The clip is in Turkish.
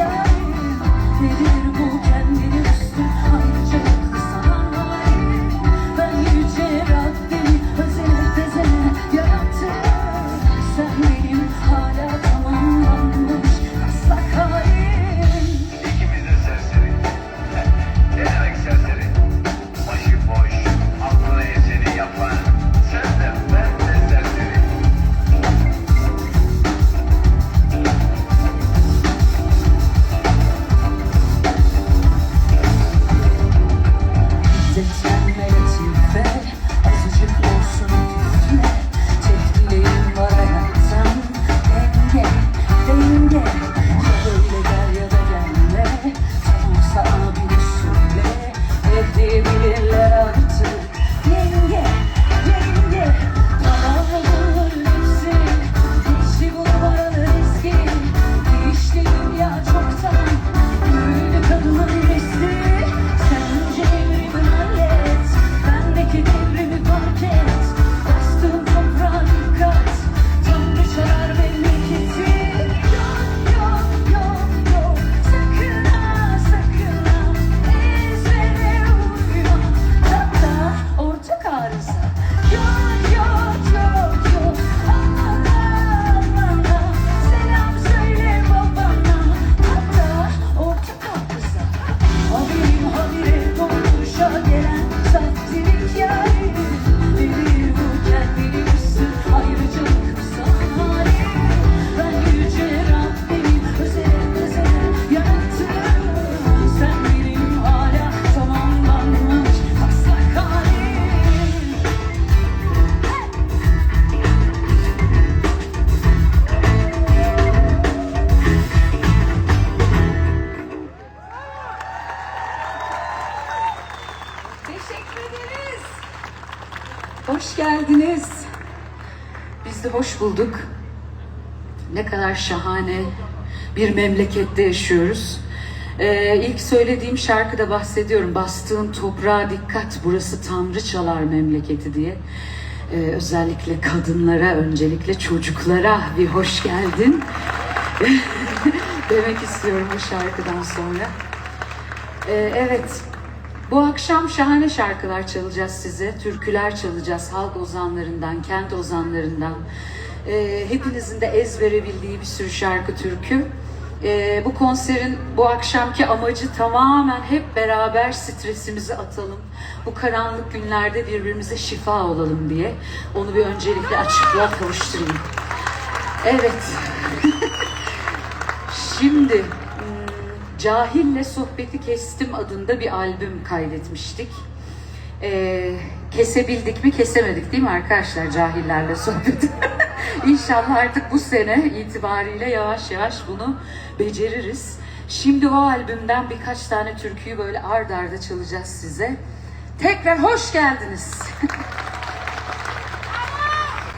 yeah. Hoş geldiniz. Biz de hoş bulduk. Ne kadar şahane bir memlekette yaşıyoruz. Ee, ilk söylediğim şarkıda bahsediyorum. Bastığın toprağa dikkat, burası Tanrıçalar memleketi diye. Ee, özellikle kadınlara, öncelikle çocuklara bir hoş geldin. Demek istiyorum bu şarkıdan sonra. Ee, evet, bu akşam şahane şarkılar çalacağız size. Türküler çalacağız halk ozanlarından, kent ozanlarından. Ee, hepinizin de ezbere bildiği bir sürü şarkı türkü. Ee, bu konserin bu akşamki amacı tamamen hep beraber stresimizi atalım. Bu karanlık günlerde birbirimize şifa olalım diye. Onu bir öncelikle açıklığa kavuşturayım. Evet. Şimdi Cahille Sohbeti Kestim adında bir albüm kaydetmiştik. Ee, kesebildik mi kesemedik değil mi arkadaşlar cahillerle sohbeti? İnşallah artık bu sene itibariyle yavaş yavaş bunu beceririz. Şimdi o albümden birkaç tane türküyü böyle ard arda çalacağız size. Tekrar hoş geldiniz.